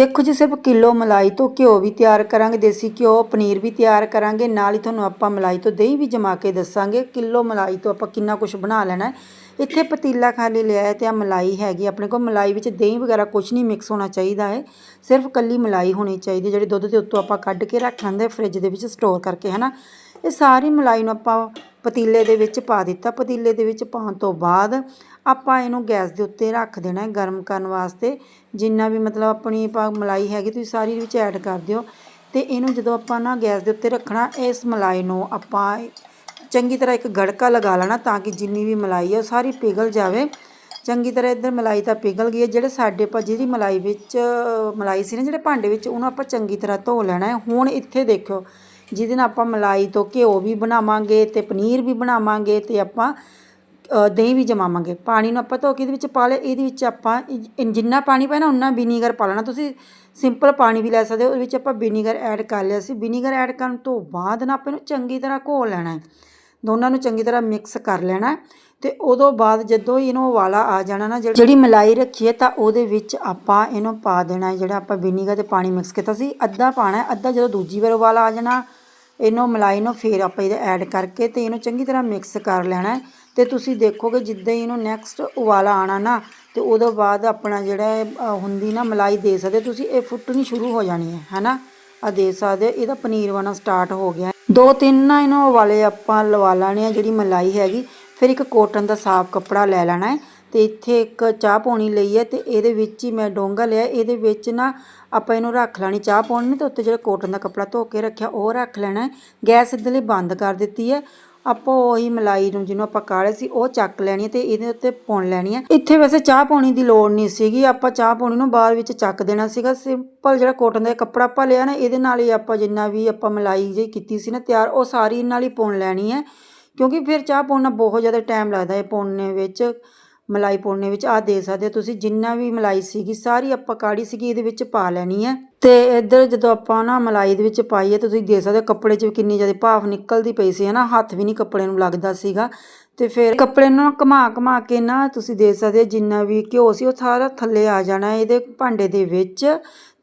ਦੇਖੋ ਜੀ, ਸਿਰਫ ਕਿਲੋ ਮਲਾਈ ਤੋਂ ਘਿਓ ਵੀ ਤਿਆਰ ਕਰਾਂਗੇ, ਦੇਸੀ ਘਿਓ, ਪਨੀਰ ਵੀ ਤਿਆਰ ਕਰਾਂਗੇ। ਨਾਲ ਹੀ ਤੁਹਾਨੂੰ ਆਪਾਂ ਮਲਾਈ ਤੋਂ ਦਹੀਂ ਵੀ ਜਮਾ ਕੇ ਦੱਸਾਂਗੇ। ਕਿਲੋ ਮਲਾਈ ਤੋਂ ਆਪਾਂ ਕਿੰਨਾ ਕੁਝ ਬਣਾ ਲੈਣਾ ਇੱਥੇ ਪਤੀਲਾ ਖਾਲੀ ਲਿਆ ਹੈ ਤੇ ਆ ਮਲਾਈ ਹੈਗੀ ਆਪਣੇ ਕੋਲ ਮਲਾਈ ਵਿੱਚ ਦਹੀਂ ਵਗੈਰਾ ਕੁਝ ਨਹੀਂ ਮਿਕਸ ਹੋਣਾ ਚਾਹੀਦਾ ਹੈ। ਸਿਰਫ ਕੱਲੀ ਮਲਾਈ ਹੋਣੀ ਚਾਹੀਦੀ ਜਿਹੜੀ ਦੁੱਧ ਦੇ ਉੱਤੋਂ ਆਪਾਂ ਕੱਢ ਕੇ ਰੱਖ ਲੈਂਦੇ ਫ੍ਰਿਜ ਦੇ ਵਿੱਚ ਸਟੋਰ ਕਰਕੇ ਹਨਾ ਇਹ ਸਾਰੀ ਮਲਾਈ ਨੂੰ ਆਪਾਂ ਪਤੀਲੇ ਦੇ ਵਿੱਚ ਪਾ ਦਿੱਤਾ। ਪਤੀਲੇ ਦੇ ਵਿੱਚ ਪਾਉਣ ਤੋਂ ਬਾਅਦ ਆਪਾਂ ਇਹਨੂੰ ਗੈਸ ਦੇ ਉੱਤੇ ਰੱਖ ਦੇਣਾ ਹੈ ਗਰਮ ਕਰਨ ਵਾਸਤੇ। ਜਿੰਨਾ ਵੀ ਮਤਲਬ ਆਪਣੀ ਪਾ ਮਲਾਈ ਹੈਗੀ, ਤੁਸੀਂ ਸਾਰੀ ਵਿੱਚ ਐਡ ਕਰ ਦਿਓ। ਤੇ ਇਹਨੂੰ ਜਦੋਂ ਆਪਾਂ ਨਾ ਗੈਸ ਦੇ ਉੱਤੇ ਰੱਖਣਾ, ਇਸ ਮਲਾਈ ਨੂੰ ਆਪਾਂ ਚੰਗੀ ਤਰ੍ਹਾਂ ਇੱਕ ਗੜਕਾ ਲਗਾ ਲੈਣਾ ਤਾਂ ਕਿ ਜਿੰਨੀ ਵੀ ਮਲਾਈ ਹੈ ਉਹ ਸਾਰੀ ਪਿਘਲ ਜਾਵੇ। ਚੰਗੀ ਤਰ੍ਹਾਂ ਇੱਧਰ ਮਲਾਈ ਤਾਂ ਪਿਘਲ ਗਈ ਹੈ। ਜਿਹੜੇ ਸਾਡੇ ਆਪਾਂ ਜਿਹੜੀ ਮਲਾਈ ਵਿੱਚ, ਮਲਾਈ ਸੀ ਨਾ, ਜਿਹੜੇ ਭਾਂਡੇ ਵਿੱਚ, ਉਹਨੂੰ ਆਪਾਂ ਚੰਗੀ ਤਰ੍ਹਾਂ ਧੋ ਲੈਣਾ ਹੈ। ਹੁਣ ਇੱਥੇ ਦੇਖਿਓ ਜਿਹਦੇ ਨਾਲ ਆਪਾਂ ਮਲਾਈ ਤੋਂ ਘਿਓ ਵੀ ਬਣਾਵਾਂਗੇ ਤੇ ਪਨੀਰ ਵੀ ਬਣਾਵਾਂਗੇ ਤੇ ਆਪਾਂ ਦਹੀਂ ਵੀ ਜਮਾਵਾਂਗੇ। ਪਾਣੀ ਨੂੰ ਆਪਾਂ ਧੋ ਕੇ ਇਹਦੇ ਵਿੱਚ ਪਾ ਲਿਆ। ਇਹਦੇ ਵਿੱਚ ਆਪਾਂ ਜਿੰਨਾ ਪਾਣੀ ਪਾਇਆ ਨਾ ਉਨਾ ਵਿਨੀਗਰ ਪਾ ਲੈਣਾ। ਤੁਸੀਂ ਸਿੰਪਲ ਪਾਣੀ ਵੀ ਲੈ ਸਕਦੇ ਹੋ। ਉਹਦੇ ਵਿੱਚ ਆਪਾਂ ਵਿਨੀਗਰ ਐਡ ਕਰ ਲਿਆ ਸੀ। ਵਿਨੀਗਰ ਐਡ ਕਰਨ ਤੋਂ ਬਾਅਦ ਨਾ ਆਪਾਂ ਇਹਨੂੰ ਚੰਗੀ ਤਰ੍ਹਾਂ ਘੋਲ ਲੈਣਾ ਹੈ। ਦੋਨਾਂ ਨੂੰ ਚੰਗੀ ਤਰ੍ਹਾਂ ਮਿਕਸ ਕਰ ਲੈਣਾ ਹੈ। ਤੇ ਉਦੋਂ ਬਾਅਦ ਜਦੋਂ ਹੀ ਇਹਨੂੰ ਉਬਾਲਾ ਆ ਜਾਣਾ ਨਾ, ਜਿਹੜੀ ਜਿਹੜੀ ਮਲਾਈ ਰੱਖੀ ਹੈ, ਤਾਂ ਉਹਦੇ ਵਿੱਚ ਆਪਾਂ ਇਹਨੂੰ ਪਾ ਦੇਣਾ ਜਿਹੜਾ ਆਪਾਂ ਵਿਨੀਗਰ ਤੇ ਪਾਣੀ ਮਿਕਸ ਕੀਤਾ ਸੀ, ਅੱਧਾ ਪਾਣਾ ਅੱਧਾ ਜਦੋਂ ਦੂਜੀ ਵਾਰ ਉਬਾਲਾ ਆ ਜਾਣਾ ਇਹਨੂੰ ਮਲਾਈ ਨੂੰ ਫੇਰ ਆਪਾਂ ਇਹਦਾ ਐਡ ਕਰਕੇ ਤੇ ਇਹਨੂੰ ਚੰਗੀ ਤਰ੍ਹਾਂ ਮਿਕਸ ਕਰ ਲੈਣਾ ਹੈ। ਤੇ ਤੁਸੀਂ ਦੇਖੋਗੇ ਜਿੱਦਾਂ ਹੀ ਇਹਨੂੰ ਨੈਕਸਟ ਉਬਾਲਾ ਆਣਾ ਨਾ ਤੇ ਉਦੋਂ ਬਾਅਦ ਆਪਣਾ ਜਿਹੜਾ ਇਹ, ਹੁੰਦੀ ਨਾ ਮਲਾਈ ਦੇ ਸਕਦੇ ਤੁਸੀਂ। ਇਹ ਫੁੱਟਣੀ ਸ਼ੁਰੂ ਹੋ ਜਾਣੀ ਹੈ ਹੈਨਾ? ਆ ਦੇ ਸਕਦੇ ਹੋ, ਇਹਦਾ ਪਨੀਰ ਬਣਨਾ ਸਟਾਰਟ ਹੋ ਗਿਆ ਦੋ ਤਿੰਨ ਨਾ ਇਹਨੂੰ ਉਬਾਲੇ ਆਪਾਂ ਲਵਾ ਲੈਣੇ ਆ ਜਿਹੜੀ ਮਲਾਈ ਹੈਗੀ। ਫਿਰ ਇੱਕ ਕੋਟਨ ਦਾ ਸਾਫ਼ ਕੱਪੜਾ ਲੈ ਲੈਣਾ ਹੈ। ਤੇ ਇੱਥੇ ਇੱਕ ਚਾਹ ਪਾਉਣੀ ਲਈ ਹੈ ਤੇ ਇਹਦੇ ਵਿੱਚ ਹੀ ਮੈਂ ਡੋਂਗਾ ਲਿਆ। ਇਹਦੇ ਵਿੱਚ ਨਾ ਆਪਾਂ ਇਹਨੂੰ ਰੱਖ ਲੈਣੀ ਚਾਹ ਪਾਉਣੀ ਨੂੰ ਤੇ ਉੱਤੇ ਜਿਹੜਾ ਕੋਟਨ ਦਾ ਕੱਪੜਾ ਧੋ ਕੇ ਰੱਖਿਆ, ਉਹ ਰੱਖ ਲੈਣਾ ਗੈਸ ਇੱਧਰ ਲਈ ਬੰਦ ਕਰ ਦਿੱਤੀ ਹੈ। ਆਪਾਂ ਉਹੀ ਮਲਾਈ ਨੂੰ ਜਿਹਨੂੰ ਆਪਾਂ ਕਾੜੇ ਸੀ, ਉਹ ਚੱਕ ਲੈਣੀ ਹੈ ਤੇ ਇਹਦੇ ਉੱਤੇ ਪਾਉਣ ਲੈਣੀ ਹੈ। ਇੱਥੇ ਵੈਸੇ ਚਾਹ ਪਾਉਣੀ ਦੀ ਲੋੜ ਨਹੀਂ ਸੀਗੀ। ਆਪਾਂ ਚਾਹ ਪਾਉਣੀ ਨੂੰ ਬਾਅਦ ਵਿੱਚ ਚੱਕ ਦੇਣਾ ਸੀਗਾ। ਸਿੰਪਲ ਜਿਹੜਾ ਕੋਟਨ ਦਾ ਕੱਪੜਾ ਆਪਾਂ ਲਿਆ ਨਾ, ਇਹਦੇ ਨਾਲ ਹੀ ਆਪਾਂ ਜਿੰਨਾ ਵੀ ਆਪਾਂ ਮਲਾਈ ਜਿਹੀ ਕੀਤੀ ਸੀ ਨਾ ਤਿਆਰ, ਉਹ ਸਾਰੀ ਨਾਲ ਹੀ ਪਾਉਣ ਲੈਣੀ ਹੈ। ਕਿਉਂਕਿ ਫਿਰ ਚਾਹ ਪਾਉਣਾ ਬਹੁਤ ਜ਼ਿਆਦਾ ਟਾਈਮ ਲੱਗਦਾ ਹੈ ਪਾਉਣੇ ਵਿੱਚ। ਮਲਾਈ ਪਾਉਣੇ ਵਿੱਚ ਆਹ ਦੇ ਸਕਦੇ ਹੋ। ਤੁਸੀਂ ਜਿੰਨਾ ਵੀ ਮਲਾਈ ਸੀਗੀ, ਸਾਰੀ ਆਪਾਂ ਕਾੜੀ ਸੀਗੀ, ਇਹਦੇ ਵਿੱਚ ਪਾ ਲੈਣੀ ਹੈ। ਤੇ ਇੱਧਰ ਜਦੋਂ ਆਪਾਂ ਨਾ ਮਲਾਈ ਦੇ ਵਿੱਚ ਪਾਈਏ ਤੁਸੀਂ ਦੇਖ ਸਕਦੇ ਹੋ ਕੱਪੜੇ 'ਚ ਕਿੰਨੀ ਜ਼ਿਆਦਾ ਭਾਫ ਨਿਕਲਦੀ ਪਈ ਸੀ, ਹਨਾ? ਹੱਥ ਵੀ ਨਹੀਂ ਕੱਪੜੇ ਨੂੰ ਲੱਗਦਾ ਸੀਗਾ। ਤੇ ਫਿਰ ਕੱਪੜੇ ਨੂੰ ਘੁਮਾ ਘੁਮਾ ਕੇ ਨਾ ਤੁਸੀਂ ਦੇਖ ਸਕਦੇ ਹੋ ਜਿੰਨਾ ਵੀ ਘਿਓ ਸੀ ਉਹ ਸਾਰਾ ਥੱਲੇ ਆ ਜਾਣਾ ਇਹਦੇ ਭਾਂਡੇ ਦੇ ਵਿੱਚ।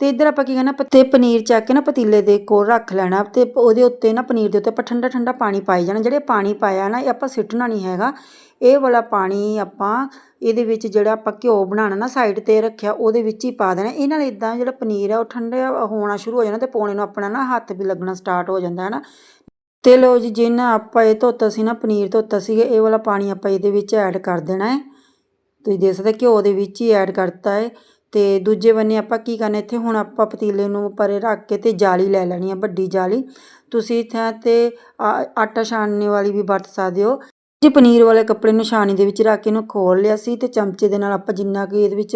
ਤੇ ਇੱਧਰ ਆਪਾਂ ਕੀ ਕਰਨਾ, ਪੱਤੇ ਪਨੀਰ ਚੱਕ ਕੇ ਨਾ ਪਤੀਲੇ ਦੇ ਕੋਲ ਰੱਖ ਲੈਣਾ ਤੇ ਉਹਦੇ ਉੱਤੇ ਨਾ ਪਨੀਰ ਦੇ ਉੱਤੇ ਆਪਾਂ ਠੰਡਾ ਠੰਡਾ ਪਾਣੀ ਪਾਈ ਜਾਣਾ। ਜਿਹੜੇ ਪਾਣੀ ਪਾਇਆ ਨਾ ਇਹ ਆਪਾਂ ਸਿੱਟਣਾ ਨਹੀਂ ਹੈਗਾ। ਇਹ ਵਾਲਾ ਪਾਣੀ ਆਪਾਂ ਇਹਦੇ ਵਿੱਚ ਜਿਹੜਾ ਆਪਾਂ ਘਿਓ ਬਣਾਉਣਾ ਨਾ ਸਾਈਡ ਤੇ ਰੱਖਿਆ, ਉਹਦੇ ਵਿੱਚ ਹੀ ਪਾ ਦੇਣਾ। ਇਹ ਨਾਲ ਇਦਾਂ ਜਿਹੜਾ ਪਨੀਰ ਆ, ਉਹ ਠੰਡਾ ਹੋਣਾ ਸ਼ੁਰੂ ਹੋ ਜਾਣਾ ਤੇ ਪੌਣੇ ਨੂੰ ਆਪਣਾ ਨਾ ਹੱਥ ਵੀ ਲੱਗਣਾ ਸਟਾਰਟ ਹੋ ਜਾਂਦਾ ਹੈ ਨਾ ਤੇ ਲਓ ਜੀ, ਜਿੰਨਾ ਆਪਾਂ ਇਹ ਧੋਤਾ ਸੀ ਨਾ, ਪਨੀਰ ਧੋਤਾ ਸੀਗਾ, ਇਹ ਵਾਲਾ ਪਾਣੀ ਆਪਾਂ ਇਹਦੇ ਵਿੱਚ ਐਡ ਕਰ ਦੇਣਾ ਹੈ। ਤੁਸੀਂ ਦੇਖ ਸਕਦੇ ਘਿਓ ਦੇ ਵਿੱਚ ਹੀ ਐਡ ਕਰਤਾ ਹੈ। ਤੇ ਦੂਜੇ ਬੰਨੇ ਆਪਾਂ ਕੀ ਕਰਨਾ, ਇੱਥੇ ਹੁਣ ਆਪਾਂ ਪਤੀਲੇ ਨੂੰ ਪਰੇ ਰੱਖ ਕੇ ਤੇ ਜਾਲੀ ਲੈ ਲੈਣੀ ਆ, ਵੱਡੀ ਜਾਲੀ। ਤੁਸੀਂ ਇੱਥੇ ਤੇ ਆਟਾ ਛਾਣਨੇ ਵਾਲੀ ਵੀ ਵਰਤ ਸਕਦੇ ਹੋ। ਜੀ ਪਨੀਰ ਵਾਲੇ ਕੱਪੜੇ ਨੂੰ ਛਾਣੀ ਦੇ ਵਿੱਚ ਰੱਖ ਕੇ ਇਹਨੂੰ ਖੋਲ ਲਿਆ ਸੀ ਤੇ ਚਮਚੇ ਦੇ ਨਾਲ ਆਪਾਂ ਜਿੰਨਾ ਕਿ ਇਹਦੇ ਵਿੱਚ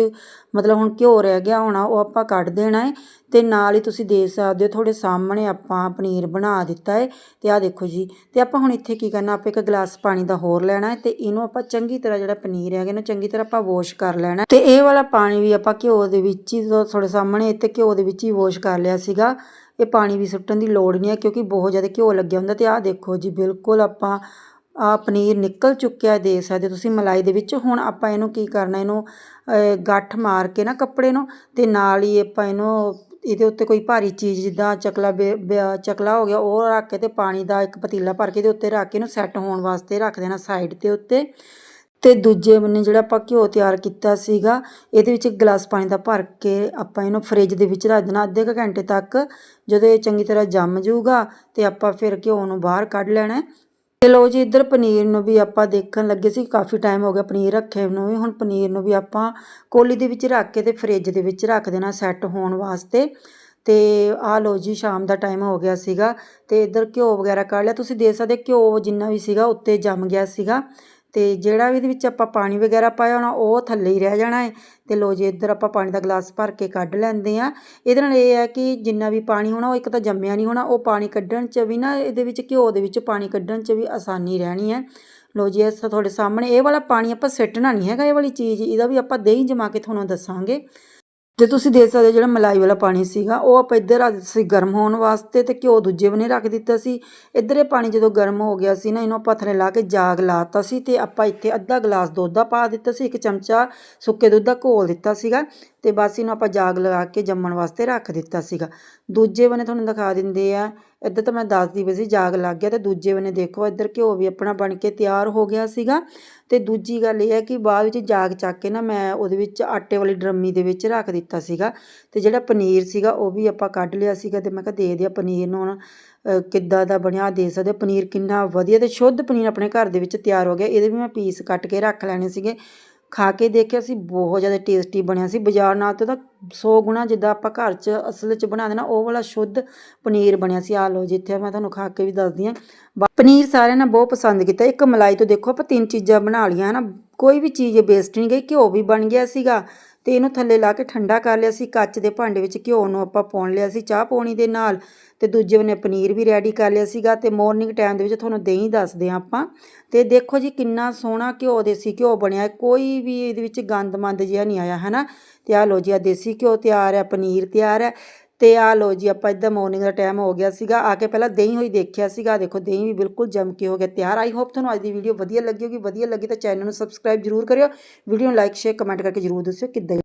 ਮਤਲਬ ਹੁਣ ਘਿਓ ਰਹਿ ਗਿਆ ਹੋਣਾ, ਉਹ ਆਪਾਂ ਕੱਢ ਦੇਣਾ ਹੈ ਤੇ ਨਾਲ ਹੀ ਤੁਸੀਂ ਦੇਖ ਸਕਦੇ ਹੋ ਤੁਹਾਡੇ ਸਾਹਮਣੇ ਆਪਾਂ ਪਨੀਰ ਬਣਾ ਦਿੱਤਾ ਹੈ ਤੇ ਆਹ ਦੇਖੋ ਜੀ, ਤੇ ਆਪਾਂ ਹੁਣ ਇੱਥੇ ਕੀ ਕਰਨਾ, ਆਪਾਂ ਇੱਕ ਗਲਾਸ ਪਾਣੀ ਦਾ ਹੋਰ ਲੈਣਾ ਹੈ ਤੇ ਇਹਨੂੰ ਆਪਾਂ ਚੰਗੀ ਤਰ੍ਹਾਂ ਜਿਹੜਾ ਪਨੀਰ ਹੈਗਾ ਇਹਨੂੰ ਚੰਗੀ ਤਰ੍ਹਾਂ ਆਪਾਂ ਵਾਸ਼ ਕਰ ਲੈਣਾ ਤੇ ਇਹ ਵਾਲਾ ਪਾਣੀ ਵੀ ਆਪਾਂ ਘਿਓ ਦੇ ਵਿੱਚ ਹੀ ਜੋ ਤੁਹਾਡੇ ਸਾਹਮਣੇ ਇੱਥੇ ਘਿਓ ਦੇ ਵਿੱਚ ਹੀ ਵਾਸ਼ ਕਰ ਲਿਆ ਸੀਗਾ, ਇਹ ਪਾਣੀ ਵੀ ਸੁੱਟਣ ਦੀ ਲੋੜ ਨਹੀਂ ਹੈ ਕਿਉਂਕਿ ਬਹੁਤ ਜ਼ਿਆਦਾ ਘਿਓ ਲੱਗਿਆ ਹੁੰਦਾ ਤੇ ਆਹ ਦੇਖੋ ਜੀ, ਬਿਲਕੁਲ ਆਪਾਂ ਆ ਪਨੀਰ ਨਿਕਲ ਚੁੱਕਿਆ ਦੇ ਸਕਦੇ ਹੋ ਤੁਸੀਂ ਮਲਾਈ ਦੇ ਵਿੱਚ, ਹੁਣ ਆਪਾਂ ਇਹਨੂੰ ਕੀ ਕਰਨਾ, ਇਹਨੂੰ ਗੱਠ ਮਾਰ ਕੇ ਨਾ ਕੱਪੜੇ ਨੂੰ ਤੇ ਨਾਲ ਹੀ ਆਪਾਂ ਇਹਨੂੰ, ਇਹਦੇ ਉੱਤੇ ਕੋਈ ਭਾਰੀ ਚੀਜ਼ ਜਿੱਦਾਂ ਚਕਲਾ ਬੇ- ਬੇ- ਚਕਲਾ ਹੋ ਗਿਆ, ਉਹ ਰੱਖ ਕੇ ਤੇ ਪਾਣੀ ਦਾ ਇੱਕ ਪਤੀਲਾ ਭਰ ਕੇ ਇਹਦੇ ਉੱਤੇ ਰੱਖ ਕੇ ਇਹਨੂੰ ਸੈੱਟ ਹੋਣ ਵਾਸਤੇ ਰੱਖ ਦੇਣਾ ਸਾਈਡ ਤੇ ਉੱਤੇ। ਤੇ ਦੂਜੇ ਬੰਨੇ ਜਿਹੜਾ ਆਪਾਂ ਘਿਓ ਤਿਆਰ ਕੀਤਾ ਸੀਗਾ, ਇਹਦੇ ਵਿੱਚ ਇੱਕ ਗਲਾਸ ਪਾਣੀ ਦਾ ਭਰ ਕੇ ਆਪਾਂ ਇਹਨੂੰ ਫ੍ਰਿਜ ਦੇ ਵਿੱਚ ਰੱਖ ਦੇਣਾ ਅੱਧੇ ਕੁ ਘੰਟੇ ਤੱਕ, ਜਦੋਂ ਇਹ ਚੰਗੀ ਤਰ੍ਹਾਂ ਜੰਮ ਜਾਊਗਾ ਤੇ ਆਪਾਂ ਫਿਰ ਘਿਓ ਨੂੰ ਬਾਹਰ ਕੱਢ ਲੈਣਾ ਤੇ ਲੋ ਜੀ, ਇੱਧਰ ਪਨੀਰ ਨੂੰ ਵੀ ਆਪਾਂ ਦੇਖਣ ਲੱਗੇ ਸੀ, ਕਾਫੀ ਟਾਈਮ ਹੋ ਗਿਆ ਪਨੀਰ ਰੱਖੇ ਨੂੰ ਵੀ, ਹੁਣ ਪਨੀਰ ਨੂੰ ਵੀ ਆਪਾਂ ਕੋਲੀ ਦੇ ਵਿੱਚ ਰੱਖ ਕੇ ਤੇ ਫ੍ਰਿਜ ਦੇ ਵਿੱਚ ਰੱਖ ਦੇਣਾ ਸੈੱਟ ਹੋਣ ਵਾਸਤੇ। ਤੇ ਆਹ ਲਓ ਜੀ, ਸ਼ਾਮ ਦਾ ਟਾਈਮ ਹੋ ਗਿਆ ਸੀਗਾ ਤੇ ਇੱਧਰ ਘਿਓ ਵਗੈਰਾ ਕੱਢ ਲਿਆ। ਤੁਸੀਂ ਦੇਖ ਸਕਦੇ ਘਿਓ ਜਿੰਨਾ ਵੀ ਸੀਗਾ, ਉੱਤੇ ਜੰਮ ਗਿਆ ਸੀਗਾ। ਅਤੇ ਜਿਹੜਾ ਵੀ ਇਹਦੇ ਵਿੱਚ ਆਪਾਂ ਪਾਣੀ ਵਗੈਰਾ ਪਾਇਆ ਹੋਣਾ, ਉਹ ਥੱਲੇ ਹੀ ਰਹਿ ਜਾਣਾ ਹੈ ਅਤੇ ਲੋ ਜੀ, ਇੱਧਰ ਆਪਾਂ ਪਾਣੀ ਦਾ ਗਲਾਸ ਭਰ ਕੇ ਕੱਢ ਲੈਂਦੇ ਆ। ਇਹਦੇ ਨਾਲ ਇਹ ਹੈ ਕਿ ਜਿੰਨਾ ਵੀ ਪਾਣੀ ਹੋਣਾ, ਉਹ ਇੱਕ ਤਾਂ ਜੰਮਿਆ ਨਹੀਂ ਹੋਣਾ, ਉਹ ਪਾਣੀ ਕੱਢਣ 'ਚ ਵੀ ਨਾ, ਇਹਦੇ ਵਿੱਚ ਘਿਓ ਦੇ ਵਿੱਚ ਪਾਣੀ ਕੱਢਣ 'ਚ ਵੀ ਆਸਾਨੀ ਰਹਿਣੀ ਹੈ। ਲੋ ਜੀ ਇਹ ਤੁਹਾਡੇ ਸਾਹਮਣੇ ਇਹ ਵਾਲਾ ਪਾਣੀ ਆਪਾਂ ਸਿੱਟਣਾ ਨਹੀਂ ਹੈਗਾ, ਇਹ ਵਾਲੀ ਚੀਜ਼, ਇਹਦਾ ਵੀ ਆਪਾਂ ਦਹੀਂ ਜਮਾ ਕੇ ਤੁਹਾਨੂੰ ਦੱਸਾਂਗੇ। ਤੇ ਤੁਸੀਂ ਦੇਖ ਸਕਦੇ ਹੋ ਜਿਹੜਾ ਮਲਾਈ ਵਾਲਾ ਪਾਣੀ ਸੀਗਾ, ਉਹ ਆਪਾਂ ਇੱਧਰ ਰੱਖ ਦਿੱਤਾ ਸੀ ਗਰਮ ਹੋਣ ਵਾਸਤੇ ਤੇ ਘਿਓ ਦੂਜੇ ਬੰਨੇ ਰੱਖ ਦਿੱਤਾ ਸੀ। ਇੱਧਰ ਇਹ ਪਾਣੀ ਜਦੋਂ ਗਰਮ ਹੋ ਗਿਆ ਸੀ ਨਾ, ਇਹਨੂੰ ਆਪਾਂ ਥੱਲੇ ਲਾ ਕੇ ਜਾਗ ਲਾਤਾ ਸੀ ਤੇ ਆਪਾਂ ਇੱਥੇ ਅੱਧਾ ਗਲਾਸ ਦੁੱਧ ਦਾ ਪਾ ਦਿੱਤਾ ਸੀ, ਇੱਕ ਚਮਚਾ ਸੁੱਕੇ ਦੁੱਧ ਦਾ ਘੋਲ ਦਿੱਤਾ ਸੀਗਾ। ਤੇ ਬਸ ਇਹਨੂੰ ਆਪਾਂ ਜਾਗ ਲਗਾ ਕੇ ਜੰਮਣ ਵਾਸਤੇ ਰੱਖ ਦਿੱਤਾ ਸੀਗਾ। ਦੂਜੇ ਬੰਨੇ ਤੁਹਾਨੂੰ ਦਿਖਾ ਦਿੰਦੇ ਆ। ਇੱਧਰ ਤਾਂ ਮੈਂ ਦੱਸਦੀ ਪਈ ਸੀ ਜਾਗ ਲੱਗ ਗਿਆ ਤੇ ਦੂਜੇ ਬੰਨੇ ਦੇਖੋ, ਇੱਧਰ ਘਿਓ ਵੀ ਆਪਣਾ ਬਣ ਕੇ ਤਿਆਰ ਹੋ ਗਿਆ ਸੀਗਾ। ਤੇ ਦੂਜੀ ਗੱਲ ਇਹ ਹੈ ਕਿ ਬਾਅਦ ਵਿੱਚ ਜਾਗ ਚੱਕ ਕੇ ਨਾ ਮੈਂ ਉਹਦੇ ਵਿੱਚ ਆਟੇ ਵਾਲੀ ਡਰਮੀ ਦੇ ਵਿੱਚ ਰੱਖ ਦਿੱਤਾ ਸੀਗਾ। ਤੇ ਜਿਹੜਾ ਪਨੀਰ ਸੀਗਾ ਉਹ ਵੀ ਆਪਾਂ ਕੱਢ ਲਿਆ ਸੀਗਾ ਤੇ ਮੈਂ ਕਿਹਾ ਦੇ ਦਿਆ ਪਨੀਰ ਨੂੰ ਹੁਣ ਕਿੱਦਾਂ ਦਾ ਬਣਿਆ ਦੇ ਸਕਦੇ ਹੋ। ਪਨੀਰ ਕਿੰਨਾ ਵਧੀਆ ਤੇ ਸ਼ੁੱਧ ਪਨੀਰ ਆਪਣੇ ਘਰ ਦੇ ਵਿੱਚ ਤਿਆਰ ਹੋ ਗਿਆ। ਇਹਦੇ ਵੀ ਮੈਂ ਪੀਸ ਕੱਟ ਕੇ ਰੱਖ ਲੈਣੇ ਸੀਗੇ। ਖਾ ਕੇ ਦੇਖਿਆ ਸੀ, ਬਹੁਤ ਜ਼ਿਆਦਾ ਟੇਸਟੀ ਬਣਿਆ ਸੀ। ਬਾਜ਼ਾਰ ਨਾਲ ਤਾਂ 100 ਗੁਣਾ ਜਿੱਦਾਂ ਆਪਾਂ ਘਰ 'ਚ ਅਸਲ 'ਚ ਬਣਾ ਨਾ ਉਹ ਵਾਲਾ ਸ਼ੁੱਧ ਪਨੀਰ ਬਣਿਆ ਸੀ। ਆ ਲਓ ਜਿੱਥੇ ਮੈਂ ਤੁਹਾਨੂੰ ਖਾ ਕੇ ਵੀ ਦੱਸਦੀ ਹਾਂ। ਬਾ- ਪਨੀਰ ਸਾਰਿਆਂ ਨੇ ਬਹੁਤ ਪਸੰਦ ਕੀਤਾ। ਇੱਕ ਮਲਾਈ ਤੋਂ ਦੇਖੋ ਆਪਾਂ ਤਿੰਨ ਚੀਜ਼ਾਂ ਬਣਾ ਲਈਆਂ ਹਨਾ। ਕੋਈ ਵੀ ਚੀਜ਼ ਵੇਸਟ ਨਹੀਂ ਗਈ, ਘਿਓ ਵੀ ਬਣ ਗਿਆ ਸੀਗਾ। ਤੇ ਇਹਨੂੰ ਥੱਲੇ ਲਾ ਕੇ ਠੰਡਾ ਕਰ ਲਿਆ ਸੀ। ਕੱਚ ਦੇ ਭਾਂਡੇ ਵਿੱਚ ਘਿਓ ਨੂੰ ਆਪਾਂ ਪਾਉਣ ਲਿਆ ਸੀ ਚਾਹ ਪਾਉਣੀ ਦੇ ਨਾਲ ਤੇ ਦੂਜੇ ਬੰਨੇ ਪਨੀਰ ਵੀ ਰੈਡੀ ਕਰ ਲਿਆ ਸੀਗਾ ਤੇ ਮਾਰਨਿੰਗ ਟਾਈਮ ਦੇ ਵਿੱਚ ਤੁਹਾਨੂੰ ਦਹੀਂ ਦੱਸਦੇ ਹਾਂ ਆਪਾਂ। ਤੇ ਦੇਖੋ ਜੀ ਕਿੰਨਾ ਸੋਹਣਾ ਘਿਓ, ਦੇਸੀ ਘਿਓ ਬਣਿਆ। ਹੈ। ਕੋਈ ਵੀ ਇਹਦੇ ਵਿੱਚ ਗੰਦ ਮੰਦ ਜਿਹਾ ਨਹੀਂ ਆਇਆ, ਹਨਾ? ਤੇ ਆ ਲੋ ਜੀ ਆ ਦੇਸੀ ਘਿਓ ਤਿਆਰ ਹੈ, ਪਨੀਰ ਤਿਆਰ ਹੈ। ਤੇ ਆ ਲੋ ਜੀ, ਆਪਾਂ ਇੱਦਾਂ ਮਾਰਨਿੰਗ ਦਾ ਟਾਈਮ ਹੋ ਗਿਆ ਸੀਗਾ। ਆ ਕੇ ਪਹਿਲਾਂ ਦਹੀਂ ਹੋਈ ਦੇਖਿਆ ਸੀਗਾ। ਦੇਖੋ, ਦਹੀਂ ਵੀ ਬਿਲਕੁਲ ਜੰਮ ਕੇ ਹੋ ਗਿਆ ਤਿਆਰ। ਆਈ ਹੋਪ ਤੁਹਾਨੂੰ ਅੱਜ ਦੀ ਵੀਡੀਓ ਵਧੀਆ ਲੱਗੀ ਹੋਗੀ। ਵਧੀਆ ਲੱਗੀ ਤਾਂ ਚੈਨਲ ਨੂੰ ਸਬਸਕ੍ਰਾਈਬ ਜਰੂਰ ਕਰਿਓ। ਵੀਡੀਓ ਨੂੰ ਲਾਈਕ ਸ਼ੇਅਰ ਕਮੈਂਟ ਕਰਕੇ ਜਰੂਰ ਦੱਸਿਓ ਕਿੱਦਾਂ